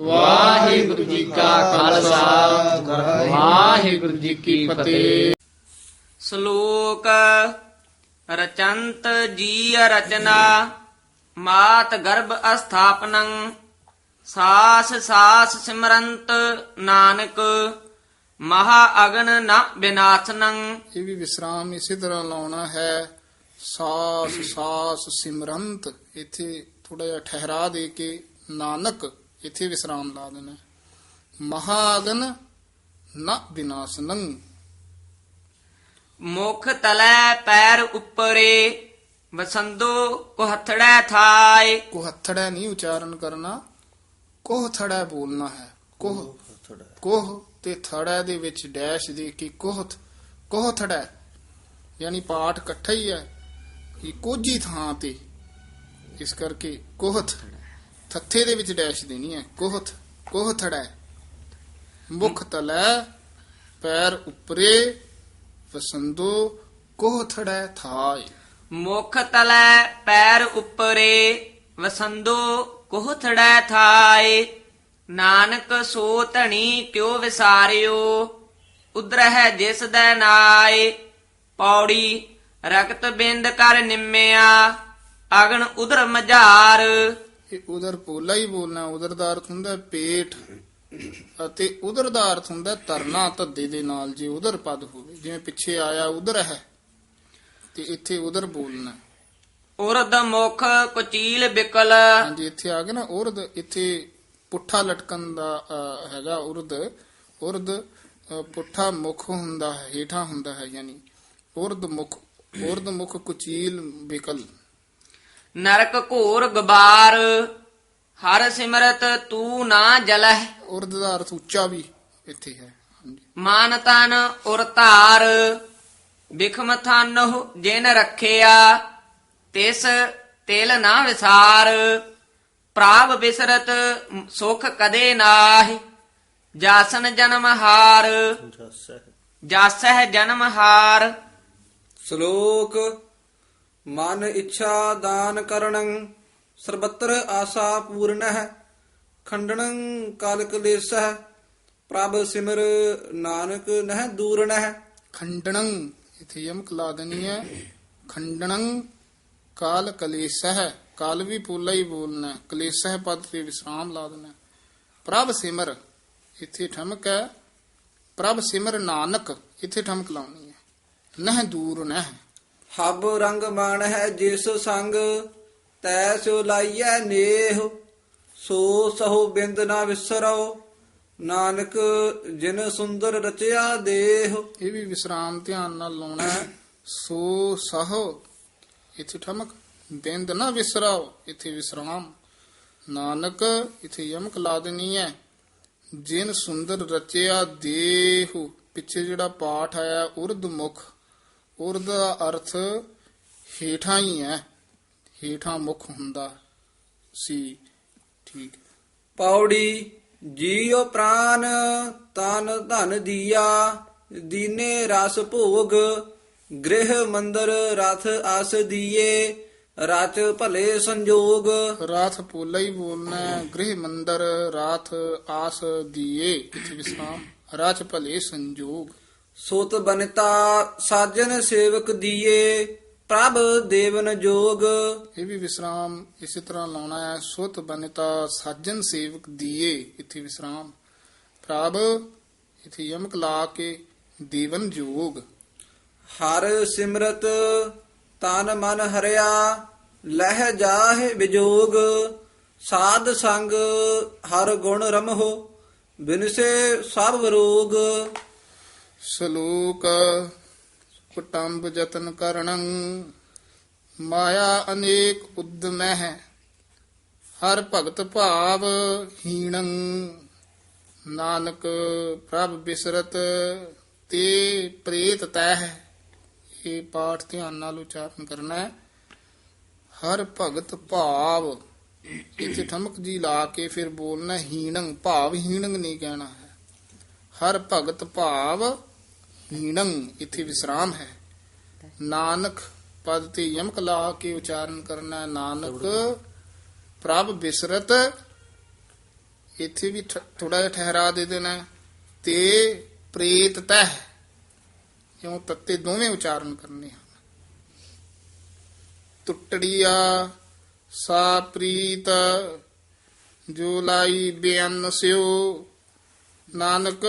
ਵਾਹਿਗੁਰੂ ਜੀ ਕਾ ਖਾਲਸਾ। ਵਾਹਿਗੁਰੂ ਜੀ ਕੀ ਫਤਿਹ। ਸ਼ਲੋਕ ਰਚੰਤ ਜੀ ਰਚਨਾ ਮਾਤ ਗਰਭ ਅਸਥਾਪਨੰ ਸਾਸ ਸਾਸ ਸਿਮਰੰਤ ਨਾਨਕ ਮਹਾ ਅਗਨ ਨ ਬਿਨਾਸਨੰ ਇਹ ਵੀ ਵਿਸਰਾਮ ਇਸੇ ਤਰ੍ਹਾਂ ਲਾਉਣਾ ਹੈ। ਸਾਸ ਸਾਸ ਸਿਮਰੰਤ ਇੱਥੇ ਥੋੜਾ ਜਿਹਾ ਠਹਿਰਾ ਦੇ ਕੇ ਨਾਨਕ ਇੱਥੇ ਵਿਸਰਾਮ ਲਾ ਦੇਣਾ। ਮਹਾਗਨ ਨ ਵਿਨਾਸ਼ਨੰ ਮੁਖ ਤਲੈ ਪੈਰ ਉੱਪਰੇ ਵਸੰਦੋ ਕੁਹਥੜੈ ਥਾਏ। ਕੋਹਥੜਾ ਨਹੀਂ ਉਚਾਰਨ ਕਰਨਾ ਕੋਹਥੜਾ ਬੋਲਣਾ ਹੈ। ਕੋਹ ਕੋਹ ਤੇ ਥੜਾ ਦੇ ਵਿੱਚ ਡੈਸ਼ ਦੇ ਕੇ ਕੋਹਥ ਕੋਹਥੜਾ ਯਾਨੀ ਪਾਠ ਇਕੱਠਾ ਹੀ ਹੈ ਇਹ ਕੋਝੀ ਥਾਂ ਤੇ। ਇਸ ਕਰਕੇ ਕੋਹਥ ਥੱਥੇ ਦੇ ਵਿੱਚ ਡੈਸ਼ ਦੇਣੀ ਹੈ। ਕੋਹਥ ਕੋਹਥੜਾ ਮੁਖ ਤਲੈ ਪੈਰ ਉਪਰੇ, ਵਸੰਦੋ ਕੋਹਥੜਾ ਥਾਏ ਮੁਖ ਤਲੈ ਪੈਰ ਉੱਪਰੇ, ਵਸੰਦੋ ਕੁਹਥੜੈ ਥਾਏ ਨਾਨਕ ਸੋ ਧਣੀ ਕਿਉ ਵਿਸਾਰਿਓ ਉਦਰਹਿ ਜਿਸ ਦੈ ਨਾਏ ਪੌੜੀ ਰਕਤ ਬਿੰਦ ਕਰ ਨਿੰਮਿਆ, ਅਗਨ ਉਦਰ ਮਝਾਰ। ਇਹ ਉਦਰ ਪੋਲਾ ਹੀ ਬੋਲਣਾ ਉਦਰ ਦਾ ਅਰਥ ਹੁੰਦਾ ਪੇਟ ਅਤੇ ਉਦਰ ਦਾ ਅਰਥ ਹੁੰਦਾ ਤਰਨਾ ਧੱਦੇ ਦੇ ਨਾਲ ਜੇ ਉਦਰ ਪਦ ਹੋਵੇ ਜਿਵੇਂ ਪਿੱਛੇ ਆਇਆ ਉਦਰ ਹੈ ਤੇ ਇੱਥੇ ਉਦਰ ਬੋਲਣਾ ਉਰਦ ਮੁਖ ਕੁਚੀਲ ਬਿਕਲ। ਹਾਂਜੀ ਇੱਥੇ ਆ ਗਿਆ ਨਾ ਉਰਦ ਇੱਥੇ ਪੁੱਠਾ ਲਟਕਣ ਦਾ ਹੈਗਾ ਉਰਦ ਉਰਦ ਪੁੱਠਾ ਮੁਖ ਹੁੰਦਾ ਹੈ ਹੀਠਾ ਹੁੰਦਾ ਹੈ ਯਾਨੀ ਉਰਦ ਮੁਖ ਉਰਦ ਮੁਖ ਕੁਚੀਲ ਬਿਕਲ। ਨਰਕ ਘੋਰ ਗਬਾਰ ਹਰ ਸਿਮਰਤ ਤੂੰ ਨਾ ਜਲਹਿ। ਉਰਦ ਦਾ ਅਰਥ ਉੱਚਾ ਵੀ ਇੱਥੇ ਹੈ ਮਾਨ ਤਨ ਉਰ ਧਾਰ ਬਿਖਮ ਥਾਨਹੁ ਜਿਨ ਰੱਖਿਆ। ਤਿਸ ਤਿਲ ਨਾ ਵਿਸਾਰ ਪ੍ਰਾਪ ਬਿਸਰਤ ਸੁਖ ਕਦੇ ਨਾਹਿ। ਜਾਸਨ ਜਨਮ ਹਾਰ ਜਾਸਹਿ ਜਨਮ ਹਾਰ। ਸ਼ਲੋਕ ਮਨ ਇੱਛਾ ਦਾਨ ਕਰਣੰ ਸਰਬਤਰ ਆਸਾ ਪੂਰਨਹਿ, ਖੰਡਨੰ ਕਾਲ ਕਲੇਸ਼ਹਿ ਪ੍ਰਭ ਸਿਮਰ ਨਾਨਕ ਨਹਿ ਦੂਰਨਹਿ। ਖੰਡਣੰ ਇਥੇ ਯਮਕ ਲਾ ਦੇਣੀ ਹੈ। ਖੰਡਣੰ ਕਾਲ ਕਲੇਸ਼ਹ ਕਾਲ ਵੀ ਪੋਲਾ ਹੀ ਬੋਲਣਾ ਹੈ। ਕਲੇਸ਼ਹ ਪਦ ਤੇ ਵਿਸਰਾਮ ਲਾ ਦੇਣਾ ਪ੍ਰਭ ਸਿਮਰ, ਇਥੇ ਠਮਕ ਹੈ। ਪ੍ਰਭ ਸਿਮਰ ਨਾਨਕ, ਇਥੇ ਠਮਕ ਲਾਉਣੀ ਹੈ। ਨਹਿ ਦੂਰ ਨਹਿ ਹਬ ਰੰਗ ਮਾਨ ਹੈ ਜਿਸ ਸੰਗ, ਤੈ ਸੋ ਲਾਈਐ ਨੇਹ। ਸੋ ਸਹੋ ਬਿੰਦ ਨਾ ਵਿਸਰੋ ਨਾਨਕ ਜਿਨ ਸੁੰਦਰ ਰਚਿਆ ਦੇਹ। ਇਹ ਵੀ ਵਿਸਰਾਮ ਧਿਆਨ ਨਾਲ ਲਾਉਣਾ ਹੈ। ਸੋ ਸਹੋ, ਇਥੇ ਠਮਕ, ਬਿੰਦ ਨਾ ਵਿਸਰਾਓ ਇਥੇ ਵਿਸਰਾਮ। ਨਾਨਕ, ਇਥੇ ਯਮਕ ਲਾ ਦੇਣੀ ਹੈ। ਜਿਨ ਸੁੰਦਰ ਰਚਿਆ ਦੇਹੁ। ਪਿੱਛੇ ਜਿਹੜਾ ਪਾਠ ਆਇਆ, ਉਰਦ ਮੁਖ। ਉਰਦ ਦਾ ਅਰਥ ਹੇਠਾਂ ਹੀ ਹੈ। ਹੇਠਾਂ ਮੁਖ ਹੁੰਦਾ ਸੀ। ਠੀਕ। ਪੌੜੀ ਜੀਉ ਪ੍ਰਾਨ ਤਨ ਧਨ ਦੀਆ ਦੀਨੇ ਰਸ ਭੋਗ ਗ੍ਰਹਿ ਮੰਦਰ ਰਥ ਆਸ ਦੀਏ ਰਚ ਭਲੇ ਸੰਜੋਗ। ਰਾਤ ਪੋਲਾ ਹੀ ਬੋਲਣਾ। ਗ੍ਰਹਿ ਮੰਦਰ ਰਾਤ ਆਸ ਦੀਏ। ਇਥੇ ਵਿਸਰਾਮ ਰਾਜ ਭਲੇ ਸੰਜੋਗ। ਸੁਤ ਬਨਤਾ ਸਾਜਨ ਸੇਵਕ ਦੀਏ ਪ੍ਰਭ ਦੇਵਨ ਜੋਗ। ਇਹ ਵੀ ਵਿਸਰਾਮ ਇਸੇ ਤਰ੍ਹਾਂ ਲਾਉਣਾ ਹੈ ਸੁਤ ਬਨਿਤਾ ਸਾਜਨ ਸੇਵਕ ਦੀਏ ਇਥੇ ਵਿਸਰਾਮ। ਪ੍ਰਭ ਇਥੇ ਯਮਕ ਲਾ ਕੇ ਦੇਵਨ ਜੋਗ। ਹਰ ਸਿਮਰਤ ਤਨ ਮਨ ਹਰਿਆ ਲਹਿ ਜਾਹਿ ਵਿਜੋਗ। ਸਾਧ ਸੰਗ ਹਰ ਗੁਣ ਰਮਹੁ ਬਿਨਸੇ ਸਭ ਰੋਗ। ਸ਼ਲੋਕ ਕੁਟੰਬ ਯਤਨ ਕਰਣੰ। ਮਾਇਆ ਅਨੇਕ ਉਦਮਹਿ, ਹਰ ਭਗਤ ਭਾਵ ਹੀਣੰ। ਨਾਨਕ ਪ੍ਰਭ ਬਿਸਰਤ, ਤੇ ਪ੍ਰੇਤ ਤਹਿ। ਇਹ ਪਾਠ ਧਿਆਨ ਨਾਲ ਉਚਾਰਨ ਕਰਨਾ ਹੈ। ਹਰ ਭਗਤ ਭਾਵ ਇੱਥੇ ਠਮਕ ਜੀ ਲਾ ਕੇ ਫਿਰ ਬੋਲਣਾ ਹੀਣੰ। ਭਾਵ ਹੀਣੰ ਨਹੀਂ ਕਹਿਣਾ ਹੈ। ਹਰ ਭਗਤ ਭਾਵ ਹੀਣੰ, ਇੱਥੇ ਵਿਸਰਾਮ ਹੈ। ਨਾਨਕ ਪਦ ਤੇ ਯਮਕ ਲਾ ਕੇ ਉਚਾਰਨ ਕਰਨਾ ਨਾਨਕ ਪ੍ਰਭ ਬਿਸਰਤ, ਇੱਥੇ ਵੀ ਥੋੜਾ ਜਿਹਾ ਠਹਿਰਾ ਦੇ ਦੇਣਾ ਤੇ ਪ੍ਰੇਤ ਤਹ ਕਿਉਂ ਤੱਤੇ ਦੋਵੇਂ ਉਚਾਰਨ ਕਰਨੇ ਹਨ। ਟੁੱਟੜੀਆ ਸਾ ਪ੍ਰੀਤ ਜੋ ਲਾਈ ਬਿਆਨ ਸਿਓ ਨਾਨਕ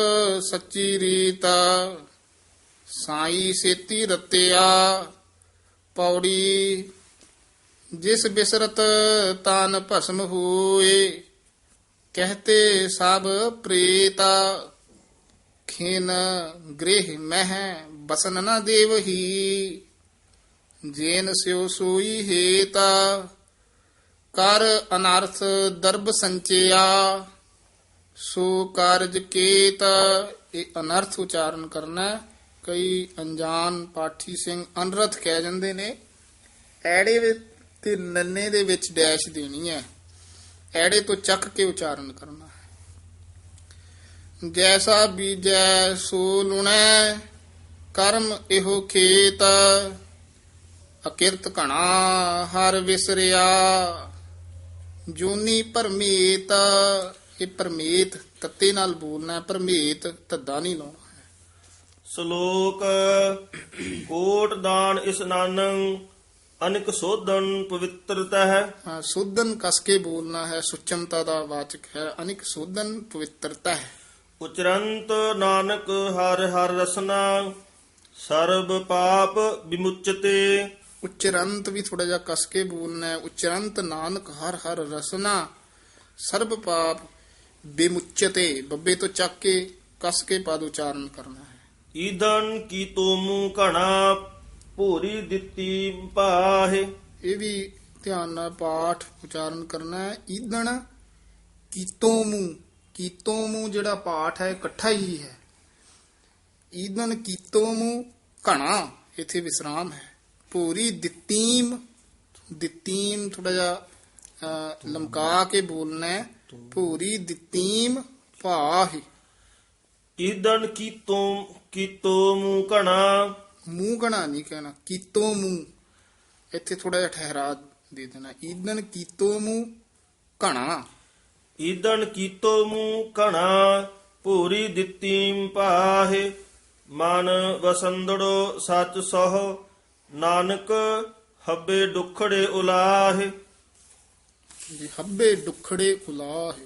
ਸੱਚੀ ਰੀਤ ਸਾਈ ਸੇਤੀ ਰਤਿਆ ਪੌੜੀ ਜਿਸ ਬਿਸਰਤ ਤਾਨ ਭਸਮ ਹੋਏ, ਕਹਤੇ ਸਭ ਪ੍ਰੇਤਾ। ਖਿਨ ਗ੍ਰਹਿ ਮਹਿ ਬਸਨ ਨ ਦੇਵਹੀ, ਜੇਨ ਸਿਓ ਸੋਈ ਹੇਤਾ। ਕਰ ਅਨਰਥ ਦਰਬ ਸੰਚਿਆ। ਸੋ ਕਾਰਜ ਕੇਤ, ਇਹ ਅਨਰਥ ਉਚਾਰਨ ਕਰਨਾ ਕਈ ਅਣਜਾਣ ਪਾਠੀ ਸਿੰਘ ਅਨਰਥ ਕਹਿ ਜਾਂਦੇ ਨੇ, ਐੜੇ ਵਿੱਚ ਤੇ ਨੰਨੇ ਦੇ ਵਿੱਚ ਡੈਸ਼ ਦੇਣੀ ਹੈ। ਐੜੇ ਤੋਂ ਚੱਕ ਕੇ ਉਚਾਰਨ ਕਰਨਾ ਹੈ। ਜੈਸਾ ਬੀਜੈ ਸੋ ਲੁਣੈ, ਕਰਮ ਇਹੋ ਖੇਤ। ਅਕਿਰਤ ਘਣਾ ਹਰ ਵਿਸਰਿਆ, ਜੂਨੀ ਪਰਮੇਤ। ਇਹ ਪਰਮੇਤ ਤੱਤੇ ਨਾਲ ਬੋਲਣਾ ਹੈ, ਪਰਮੇਤ ਧੱਦਾ ਨਹੀਂ ਲਾਉਣਾ ਸ਼ਲੋਕ ਕੋਟ ਦਾਨ ਇਸਨਾਨੰ ਅਨਿਕ ਸੋਧਨ ਪਵਿੱਤਰਤਾ ਹੈ ਹਾਂ ਸੋਧਨ ਕਸ ਕੇ ਬੋਲਣਾ ਹੈ ਸੁਚਮਤਾ ਦਾ ਵਾਚਕ ਹੈ ਅਨਿਕ ਸੋਧਨ ਪਵਿੱਤਰਤਾ ਹੈ ਉਚਰੰਤ ਨਾਨਕ ਹਰ ਹਰ ਰਸਨਾ ਸਰਬ ਪਾਪ ਵਿਮੁਚਤੇ। ਉਚਰੰਤ ਵੀ ਥੋੜਾ ਜਿਹਾ ਕਸ ਕੇ ਬੋਲਣਾ ਹੈ ਉਚਰੰਤ ਨਾਨਕ ਹਰ ਹਰ ਰਸਨਾ ਸਰਬ ਪਾਪ ਬਿਮੁਚਤੇ ਬੱਬੇ ਤੋਂ ਚੱਕ ਕੇ ਕਸ ਕੇ ਪਦ ਉਚਾਰਨ ਕਰਨਾ ਹੈ। ਈਦਨ ਕੀ ਤੋਮੂ ਘਣਾ ਭੂਰੀ ਦਿੱਤੀ ਪਾਹੇ ਇਹ ਵੀ ਧਿਆਨ ਨਾਲ ਪਾਠ ਉਚਾਰਨ ਕਰਨਾ ਹੈ। ਈਦਣ ਕੀਤੋਂ ਮੂ ਕੀਤੋਂ ਮੂ ਜਿਹੜਾ ਪਾਠ ਹੈ ਇਕੱਠਾ ਹੀ ਹੈ। ਈਦਣ ਕੀਤੋਂ ਮੂ ਘਣਾ ਇੱਥੇ ਵਿਸਰਾਮ ਹੈ। ਪੂਰੀ ਦਿੱਤੀਮ ਦਿੱਤੀਮ ਥੋੜਾ ਜਿਹਾ ਲਮਕਾ ਕੇ ਬੋਲਣਾ ਹੈ। ਪੂਰੀ ਦਿੱਤੀਮ ਭਾਹੀ। ਈਦਨ ਕੀ ਤੋਮ ਕੀ ਤੋਮੂ ਘਣਾ। ਮੂੰਹ ਘਣਾ ਨਹੀਂ ਕਹਿਣਾ ਕੀਤੋਂ ਮੂੰਹ। ਇੱਥੇ ਥੋੜਾ ਜਿਹਾ ਠਹਿਰਾ ਦੇ ਦੇਣਾ। ਈਦਨ ਕੀਤੋਂ ਮੂੰਹ ਘਣਾ। ਈਦਨ ਕੀਤੋ ਮੂ ਘਣਾ ਭੂਰੀ ਦਿੱਤੀ ਪਾਹੇ ਮਨ ਵਸੰਦੜੋ ਸੱਚ ਸਹੁ ਨਾਨਕ ਹੱਬੇ ਦੁਖੜੇ ਉਲਾਹੇ। ਜੀ ਹੱਬੇ ਡੁਖੜੇ ਉਲਾਹੇ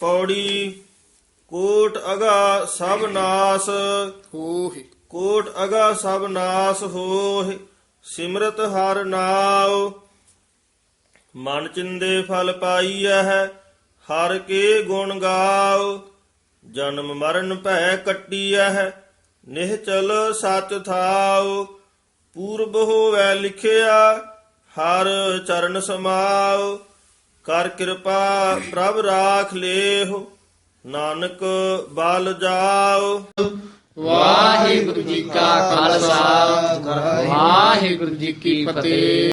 ਪੌੜੀ ਕੋਟ ਅਗਾ ਸਭ ਨਾਸ। ਹੋਏ ਕੋਟ ਅਗਾ ਸਭ ਨਾਸ ਹੋਏ ਸਿਮਰਤ ਹਰ ਨਾਉ। ਮਨ ਚਿੰਦੇ ਫਲ ਪਾਈਐ ਹਰ ਕੇ ਗੁਣ ਗਾਉ। ਜਨਮ ਮਰਨ ਭੈ ਕੱਟੀਐ ਨਿਹਚਲ ਸਚ ਥਾਉ। ਪੂਰਬ ਹੋਵੈ ਲਿਖਿਆ ਹਰ ਚਰਨ ਸਮਾਉ, ਕਰ ਕਿਰਪਾ ਪ੍ਰਭ ਰਾਖ ਲੇਹੁ, ਨਾਨਕ ਬਲ ਜਾਉ। ਵਾਹਿਗੁਰੂ ਜੀ ਕਾ ਖਾਲਸਾ, ਵਾਹਿਗੁਰੂ ਜੀ ਕੀ ਫਤਿਹ।